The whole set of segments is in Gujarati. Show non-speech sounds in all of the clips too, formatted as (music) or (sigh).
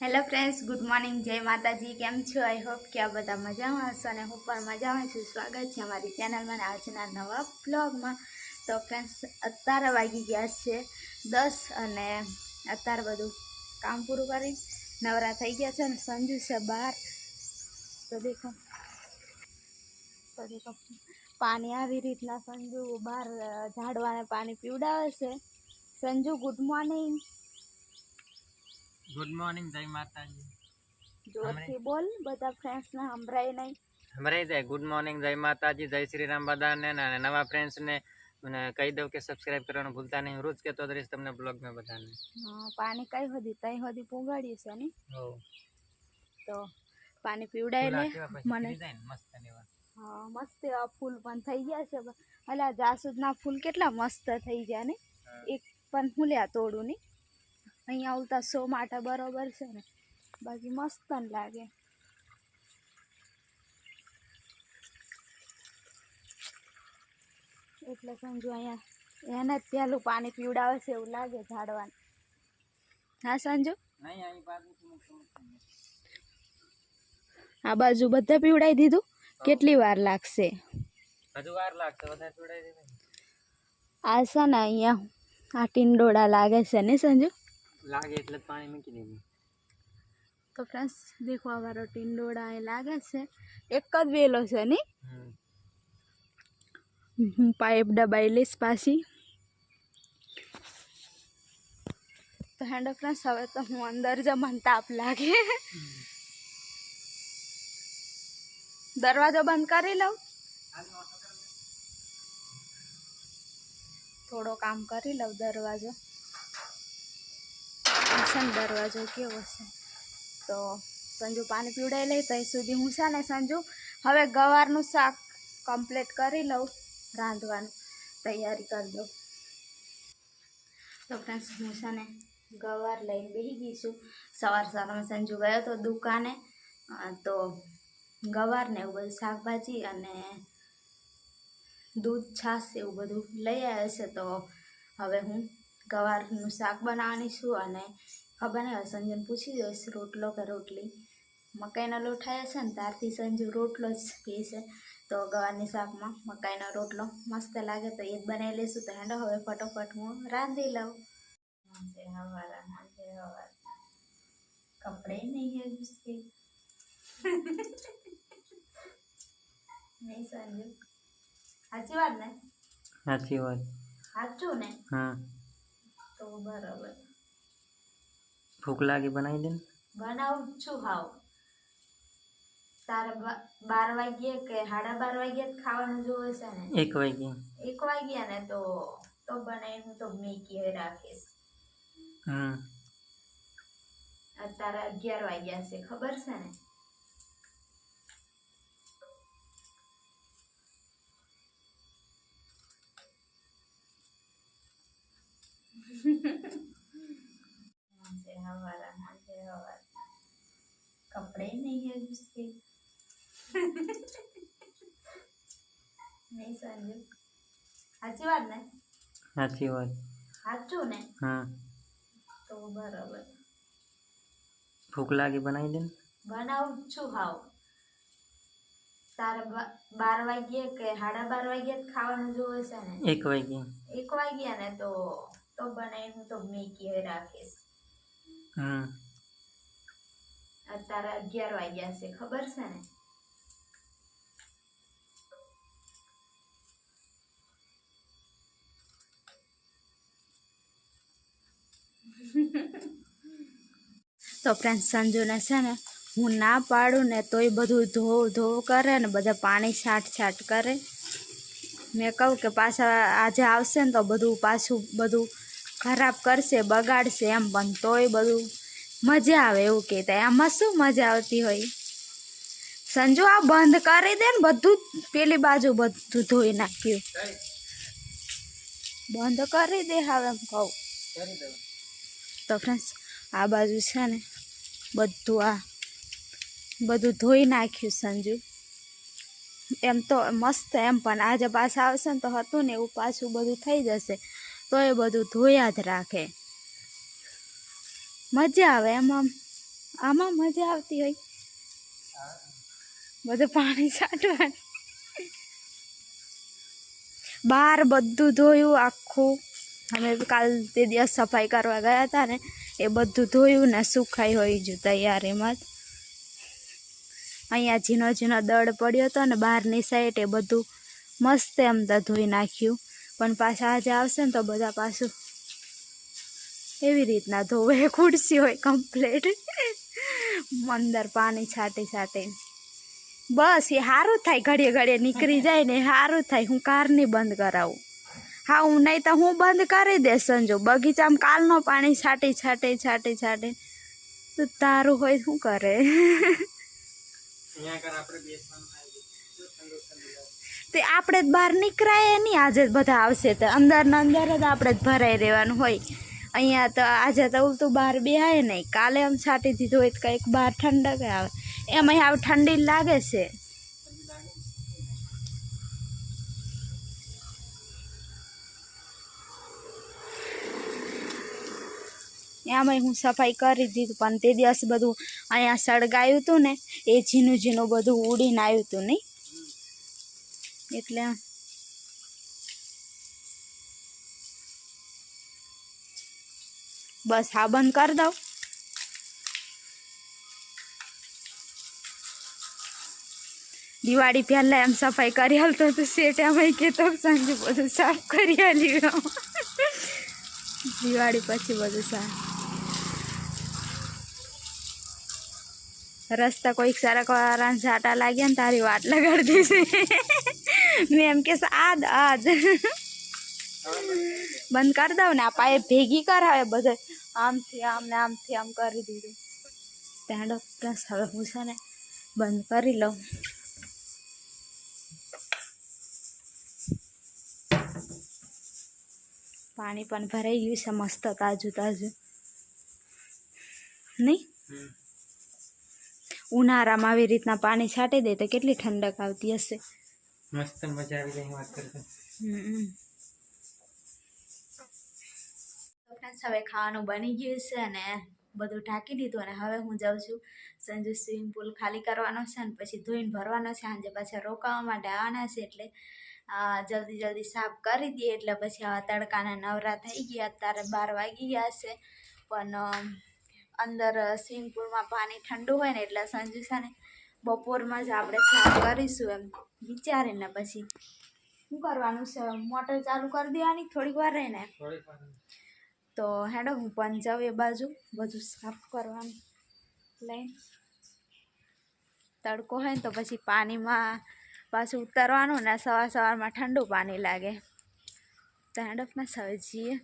હેલો ફ્રેન્ડ્સ ગુડ મોર્નિંગ જય માતાજી, કેમ છો? આઈ હોપ કે આ બધા મજામાં હશો અને હું પણ મજામાં છું. સ્વાગત છે અમારી ચેનલમાં આજના નવા બ્લોગમાં તો ફ્રેન્ડ્સ અત્યારે વાગી ગયા છે દસ અને અત્યારે બધું કામ પૂરું કરી નવરા થઈ ગયા છે અને સંજુ છે બહાર તો દેખો. તો દેખો. પાણી આવી રીતના સંજુ બહાર ઝાડવાને પાણી પીવડાવે છે. Sanju good morning good morning જય માતાજી જોરથી બોલ બધા ફ્રેન્ડ્સને સંભળાય નહીં. સંભળાઈ જાય. ગુડ મોર્નિંગ જય માતાજી જય શ્રી રામ બધાને ને અને નવા ફ્રેન્ડ્સને મને કહી દઉં કે સબસ્ક્રાઇબ કરવાનું ભૂલતા નહીં. રોજ કહેતો રહીશ તમને બ્લોગમાં બધાને. પાણી કઈ હતી તઈ હતી પોગાડ્યું છે ને? તો પાણી પીવડાય મને. ને મસ્ત એવા. હા મસ્ત એવા ફૂલ પણ થઈ ગયા છે. અલા જાસૂદના ફૂલ કેટલા મસ્ત થઈ ગયા ને? એક પણ ફૂલ્યા તોડું ની અહીંયા આવતા સો માટે બરોબર છે ને. બાકી મસ્ત ન લાગે. એટલે સમજુ અહીંયા એને જ પહેલું પાણી પીવડાવે છે એવું લાગે ઝાડવાને. હા સંજુ. આ બાજુ બધા પીવડાવી દીધું? કેટલી વાર લાગશે? હજુ વાર લાગશે આ છે ને અહીંયા આ ટીંડોળા લાગે છે ને સંજુ? લાગે એટલે પાણી મૂકી દીધું તો ફ્રેન્ડ્સ દેખો આ વારો ટીંડોળા એ લાગે છે. એક જ વેલો છે ને. હું પાઇપ દબાઈ લઈશ પાછી. તો હેન્ડો ફ્રેન્ડ્સ હવે તો હું અંદર જ મને તાપ લાગે. દરવાજો બંધ કરી લઉં? થોડો કામ કરી લઉં દરવાજો. છે દરવાજો કેવો છે? તો સંજુ પાણી પીવડાવી લઈ ત્યાં સુધી હું છે ને સંજુ, હવે ગવારનું શાક કમ્પ્લીટ કરી લઉં, રાંધવાનું તૈયારી કરી દઉં તો ફ્રેન્ડ્સ હું છે ને ગવાર લઈને બેસી ગઈ છું. સવાર સવારમાં સંજુ ગયો તો દુકાને તો ગવાર ને એવું બધું શાકભાજી અને દૂધ, છાશ એવું બધું લઈ આવ્યો છે. તો હવે હું ગવારનું શાક બનાવવાની છું અને ખબર નહીં હવે સંજુને પૂછી જોઈશ રોટલો કે રોટલી મકાઈનો લોટ આવ્યો છે ને ત્યારથી સંજુ રોટલો જ પી છે તો ગવારની શાકમાં મકાઈનો રોટલો મસ્ત લાગે તો એ જ બનાવી લઈશું તો હેંડો હવે ફટોફટ હું રાંધી લઉં હાંજે હવારા હાંજે હવારા કપડે નહીં હે उसके નહીં સંજુ સાચી વાત ને સાચી વાત સાચું ને હા તો બરાબર ભૂખ લાગી બનાવી દે ને બનાવું જ છું હાવ તારે બા- બાર વાગ્યે કે સાડા બાર વાગ્યે જ ખાવાનું જોવે છે ને એક વાગી એક વાગ્યા ને તો તો બનાવી હું તો મેકી રાખીશ હમ અત્યારે અગિયાર વાગ્યા છે ખબર છે ને હાંજે કપડે નહીં હે उसके નહીં સંજુ સાચી વાત ને સાચી વાત સાચું ને હા તો બરાબર ભૂખ લાગી બનાવી દે ને બનાવું જ છું હાવ તારે બા- બાર વાગ્યે કે સાડા બાર વાગ્યે જ ખાવાનું જોવે છે ને એક વાગી એક વાગ્યા ને તો તો બનાવી હું તો મેકી રાખીશ હમ અત્યારે અગિયાર વાગ્યા છે, ખબર છે ને? તો ફ્રેન્ડ સંજુને છે ને, હું ના પાડું ને તોય બધું ધોવ ધોવ કરે ને બધા પાણી છાંટ છાંટ કરે. મેં કહું કે પાછા આજે આવશે ને તો બધું પાછું બધું ખરાબ કરશે, બગાડશે એમ પણ તોય બધું મજા આવે એવું કહેતા આમાં શું મજા આવતી હોય? સંજુ, આ બંધ કરી દે ને, બધું પેલી બાજુ બધું ધોઈ નાખ્યું. બંધ કરી દે હવે એમ કહું. તો ફ્રેન્ડ્સ આ બાજુ છે ને, બધું આ, બધું ધોઈ નાખ્યું સંજુ. એમ તો મસ્ત એમ, પણ આજે પાછા આવશે ને તો હતું ને એવું પાછું બધું થઈ જશે. તો એ બધું ધોયા જ રાખે. મજા આવે એમ આમ મજા આવતી હોય. બધું પાણી છાંટવાનું. બહાર બધું ધોયું આખું. અમે કાલ તે દિવસ સફાઈ કરવા ગયા હતા ને, એ બધું ધોયું ને સુખાઈ હોય જ તૈયારીમાં જ. અહીંયા ઝીણો ઝીણો દળ પડ્યો હતો ને બહારની સાઈડ એ બધું મસ્ત એમ તો ધોઈ નાખ્યું. પણ પાછા આજે આવશે ને તો બધા પાછું એવી રીતના ધોવે (laughs) ખુરશી હોય કમ્પ્લેટ અંદર પાણી છાંટી છાંટી. બસ એ સારું થાય ઘડીએ ઘડીએ નીકળી જાય ને સારું થાય હું કાર નહીં બંધ કરાવું. હા હું નહીં તો હું બંધ કરી દે સંજો. બગીચામાં કાલનો પાણી છાંટી છાંટી છાંટી છાંટી. તો તારું હોય શું કરે. તે આપણે જ બહાર નીકળાય નહીં આજે જ બધા આવશે. તો અંદર ને અંદર જ આપણે જ ભરાઈ રહેવાનું હોય. અહીંયા તો આજે તો ઉલતું બહાર બેહાય નહીં. કાલે આમ છાંટી દીધું હોય તો કંઈક બહાર ઠંડક આવે. એમ અહીંયા આવ ઠંડી લાગે છે. એમાંય હું સફાઈ કરી દીધું પણ તે દિવસ બધું અહીંયા સળગાયું હતું ને, એ ઝીણું ઝીણું બધું ઉડીને આવ્યું હતું નહીં? એટલે બસ હા બંધ કરી દઉં. દિવાળી પહેલાં એમ સફાઈ કરી હાલતો તો શેઠ એમ કહેતો, સાંજે બધું સાફ કરી હાલી દિવાળી પછી બધું સાફ. રસ્તા કોઈક સારા વાળા ઝાટા લાગ્યા ને તારી વાટ લગાડી દેશે મેં એમ કે આદ આદ. બંધ કરી દઉં ને, આ પાયે ભેગી કરાવે બધે. આમથી આમ ને આમથી આમ કરી દીધું. ત્યાં પ્લસ હવે હું છે ને બંધ કરી લઉં. પાણી પણ ભરાઈ ગયું છે મસ્ત તાજું તાજું. નહીં? ઉનાળામાં આવી રીતના પાણી છાંટી દે તો કેટલી ઠંડક આવતી હશે? મસ્ત મજા આવી જાય વાત કરતા. હમ. તો હવે ખાવાનું બની ગયું છે અને બધું ઢાંકી દીધું અને હવે હું જાઉં છું સંજુ સ્વિમિંગ પુલ ખાલી કરવાનો છે અને પછી ધોઈને ભરવાનો છે. સાંજે પાછા રોકાવા માટે આવવાના છે એટલે જલ્દી જલ્દી સાફ કરી દઈએ એટલે પછી આવા તડકાના નવરા થઈ ગયા. અત્યારે બાર વાગી ગયા છે, પણ અંદર સ્વિમિંગ પુલમાં પાણી ઠંડુ હોય ને એટલે સંજુ છે ને બપોરમાં જ આપણે સાફ કરીશું એમ વિચારીને પછી. શું કરવાનું છે? મોટર ચાલુ કરી દેવાની? થોડીક વાર રહીને? તો હેડો હું પણ જાઉં એ બાજુ, બધું સાફ કરવાનું. લઈને તડકો હોય ને તો પછી પાણીમાં પાછું ઉતરવાનું ને સવાર સવારમાં ઠંડુ પાણી લાગે. તો હેડફના સવજીએ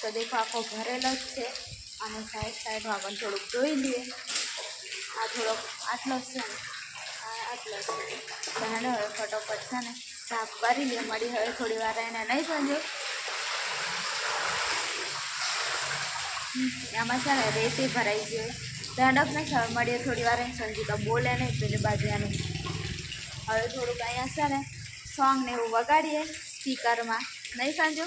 તો દેખો આખો ભરેલો જ છે. અને સાઈડ સાઈડમાં પણ થોડુંક જોઈ લઈએ. આ થોડોક આટલો છે ને. આટલો છે. તો હેડો હવે ફટોફટ છે ને સાફ કરી લઈએ. મળી હવે થોડી વાર એને નહીં સમજો એમાં છે ને રેતી ભરાઈ ગઈ. ધડક ને હવે મળીએ થોડી વાર સંજીતા બોલે નહીં પેલી બાજુ એનું હવે થોડુંક અહીંયા છે ને સોંગ ને એવું વગાડીએ સ્પીકરમાં નહીં સંજુ?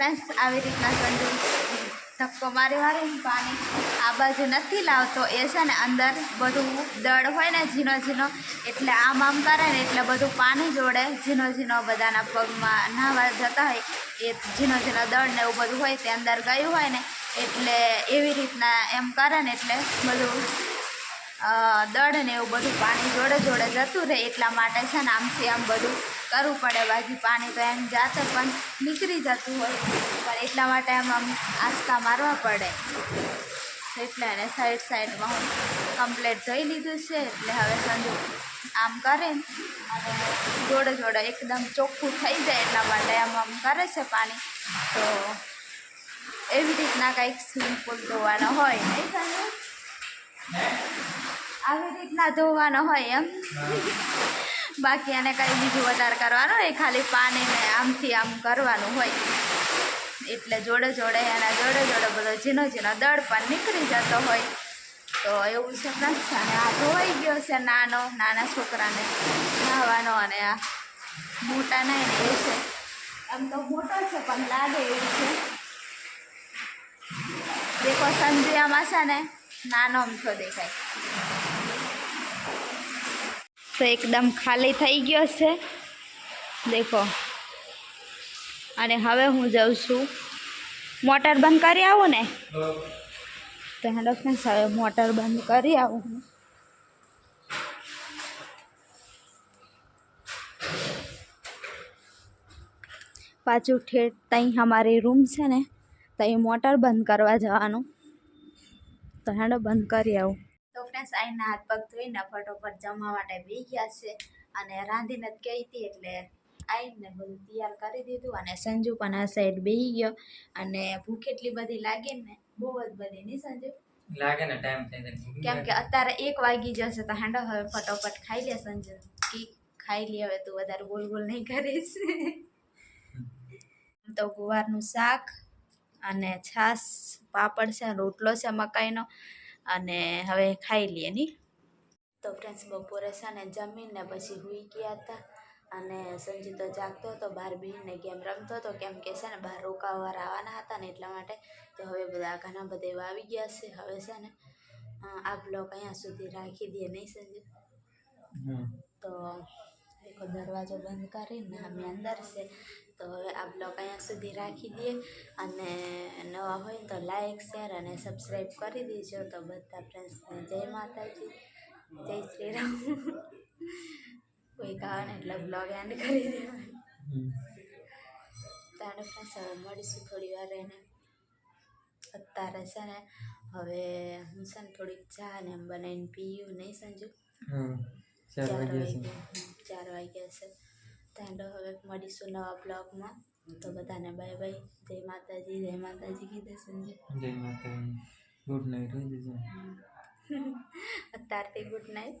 ફ્રેન્ડ્સ, આવી રીતના સંજુ ધક્કો મારી મારી પાણી આ બાજુ નથી લાવતો. એ છે ને અંદર બધું દળ હોય ને ઝીણો ઝીણો, એટલે આમ આમ કરે ને એટલે બધું પાણી જોડે ઝીણો ઝીણો બધાના પગમાં નાહવા જતા હોય. એ ઝીણો ઝીણો દળ ને એવું બધું હોય તે અંદર ગયું હોય ને એટલે એવી રીતના એમ કરે ને એટલે બધું દળ ને એવું બધું પાણી જોડે જોડે જતું રહે એટલા માટે છે ને આમથી આમ બધું કરવું પડે. બાકી પાણી તો એમ જાતે પણ નીકળી જતું હોય. પણ એટલા માટે એમાં આમ આંચકા મારવા પડે. એટલે એને સાઈડ સાઈડમાં હું કમ્પ્લેટ ધોઈ લીધું છે. એટલે હવે સંજુ આમ કરે અને જોડે જોડે એકદમ ચોખ્ખું થઈ જાય એટલા માટે આમ આમ કરે છે પાણી. તો એવી રીતના કંઈક સ્વિમિંગ પુલ ધોવાનો હોય. નહીં સંજુ? આવી રીતના ધોવાનો હોય એમ? બાકી એને કંઈ બીજું વધારે કરવાનું હોય, ખાલી પાણીને આમથી આમ કરવાનું હોય. એટલે જોડે જોડે એના જોડે જોડે બધો ઝીનો ઝીનો દળ પણ નીકળી જતો હોય. તો એવું છે પ્રશ્ન અને આ ધોવાઈ ગયો છે નાનો, નાના છોકરાને નાહવાનો અને આ મોટા નહીં એ છે. આમ તો મોટો છે, પણ લાગે એવું છે. દેખો સંજિયામાં છે ને, નાનો અમથો દેખાય. તો એકદમ ખાલી થઈ ગયો છે. દેખો. અને હવે હું જાઉં છું. મોટર બંધ કરી આવું ને? તો હેલો ફ્રેન્ડ્સ હવે મોટર બંધ કરી આવું હું. પાછું ઠેઠ ત્યાં અમારી રૂમ છે ને ત્યાં મોટર બંધ કરવા જવાનું. તો હેડો, બંધ કરી આવું. ફ્રેન્ડ્સ આઈના હાથ પગ ધોઈને ફટોફટ જમવા માટે બી ગયા છે અને રાંધીને જ કહી હતી એટલે આઈને બધું તૈયાર કરી દીધું અને સંજુ પણ આ સાઈડ બેહી ગયો અને ભૂખ એટલી બધી લાગી ને બહુ જ બધી નહીં સંજુ? લાગે ને ટાઈમ થઈ કેમ કે અત્યારે એક વાગી જશે તો હાંડો હવે ફટોફટ ખાઈ લે સંજુ. કી ખાઈ લે હવે તું વધારે ગોલ બોલ નહીં કરીશ. તો ગુવારનું શાક અને છાશ પાપડ છે રોટલો છે મકાઈનો. અને હવે ખાઈ લઈએ ની તો ફ્રેન્ડ્સ બપોરે છે ને જમીને પછી હુઈ ગયા હતા અને સંજુ તો જાગતો હતો બહાર બેહીને ગેમ રમતો હતો કેમ કે છે ને બહાર રોકાવા આવવાના હતા ને એટલા માટે તો હવે બધા ઘણા બધા એવા આવી ગયા છે. હવે છે ને આ બ્લોક અહીંયા સુધી રાખી દઈએ નહીં સંજુ? તો દેખો દરવાજો બંધ કરીને અમે અંદર છે. તો હવે આ બ્લોગ અહીંયા સુધી રાખી દઈએ. અને નવા હોય તો લાઇક શેર અને સબસ્ક્રાઈબ કરી દેજો. તો બધા ફ્રેન્ડ્સને જય માતાજી. જય શ્રી રામ કોઈ કારણ એટલે બ્લોગ એન્ડ કરી દેવાનું. તારે ફ્રેન્ડ્સ હવે મળીશું થોડી વાર એને. અત્યારે છે ને હવે હું છે ને થોડીક ચા ને એમ બનાવીને પીયું. નહીં સંજુ? ચાર ચાર વાગ્યા છે. ચાર વાગ્યા છે. તાંડો હવે મળીશું નવા બ્લોગમાં. તો બધાને બાય બાય જય માતાજી જય માતાજી કીધે સંજય જય માતાજી. ગુડ નાઇટ (laughs) અત્યારથી ગુડ નાઇટ